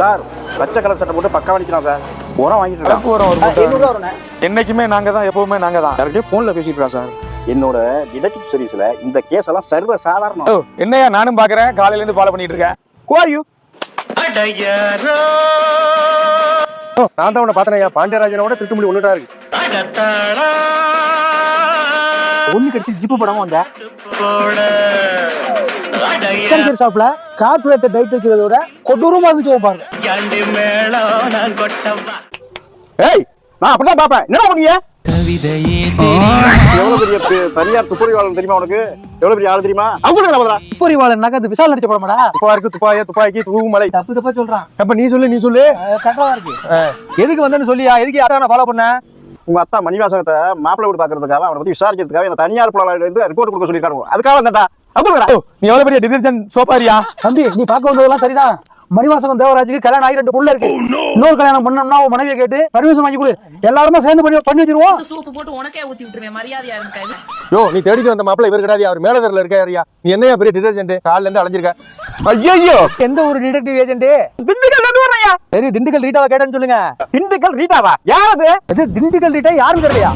Sir பச்சை colour சட்டை போட்டு பக்கா நிற்கிறான் சார். உரம் வாங்கிட்டு கலப்பு உரம் ஒரு. எண்ணூறுவா வருண்ணே என்னைக்குமே நாங்க தான் எப்பவுமே நாங்க தான். யார்கிட்டயும் ஃபோனில் பேசிட்டு சார்? என்னோட டிடெக்டிவ் சர்வீஸில் இந்த கேஸ் எல்லாம் சர்வ சாதாரணம். என்னையா? நானும் பாக்குறேன். காலையில இருந்து ஃபாலோ பண்ணிட்டு இருக்கேன். Are you? நான் தான் உன்னை பார்த்தேன் பாண்டியராஜனோட திருட்டுமொழி ஒண்ணுதான் இருக்கு. ஒண்ணு கடிச்சு ஜிப்பு படமா வந்த மெக்கானிக்கல் ஷாப்ல கார்பரேட்டர் டைட் வைக்கிறத விட கொடூரமா இருந்துச்சு பாருங்க. ஏய் நான் அப்படிதான் பார்ப்பேன். என்ன பண்ணீங்க எவ்வளவு பெரிய பெ- தனியார் தெரியுமா உனக்கு? எவ்வளவு பெரிய ஆள் தெரியுமா? அவங்க நம்ம துப்பறிவாளன் இந்த விசால் நடிச்ச படமாடா துப்பாக்கு துப்பாய துப்பாக்கி தூவு மலை தப்பு தப்பா சொல்றான். அப்ப நீ சொல்லு நீ சொல்லு. இருக்கு. எதுக்கு வந்தேன்னு சொல்லியா? எதுக்கு யாரா நான் ஃபாலோ பண்ண? உங்க அத்தா மணிவாசகத்தை மாப்பிள்ளை வீடு பாக்குறதுக்காக அவனை பத்தி விசாரிக்கிறதுக்காக இந்த தனியார் புலனாய்வு வந்து ரிப்போர்ட் கொடுக்க சொல்லியிருக்காங்க அதுக்காக வந்தேன்டா. நீ எவ்வளவு பெரிய டிடர்ஜென்ட் சோப்பாரியா? தம்பி நீ பார்க்க வந்ததெல்லாம் சரிதான். மணிவாசகம் தேவராஜுக்கு கல்யாணம் ஆகி ரெண்டு புள்ள இருக்கு. இன்னொரு கல்யாணம் பண்ணோம்னா உன் மனைவியை கேட்டு பர்மிஷன் வாங்கி கொடு. எல்லாருமே சேர்ந்து பண்ணி பண்ணி வச்சிருவோம். சூப்பு போட்டு உனக்கே ஊத்தி விட்டுருவேன் மரியாதையா இருக்காது யோ நீ தேடிட்டு வந்த மாப்பிள்ள இவர் கிடையாது. அவர் மேலதரில் இருக்காருயா நீ என்னையா பெரிய டிடர்ஜென்ட் காலைல இருந்து அலைஞ்சிருக்க. ஐயோ எந்த ஒரு டிடெக்டிவ் ஏஜென்ட் திண்டுக்கல் வந்து வர்றையா சரி திண்டுக்கல் ரீட்டாவை கேட்டேன்னு சொல்லுங்க. திண்டுக்கல் ரீட்டாவா? யார் அது? இது திண்டுக்கல் ரீட்டா யாரும் தெரியலையா?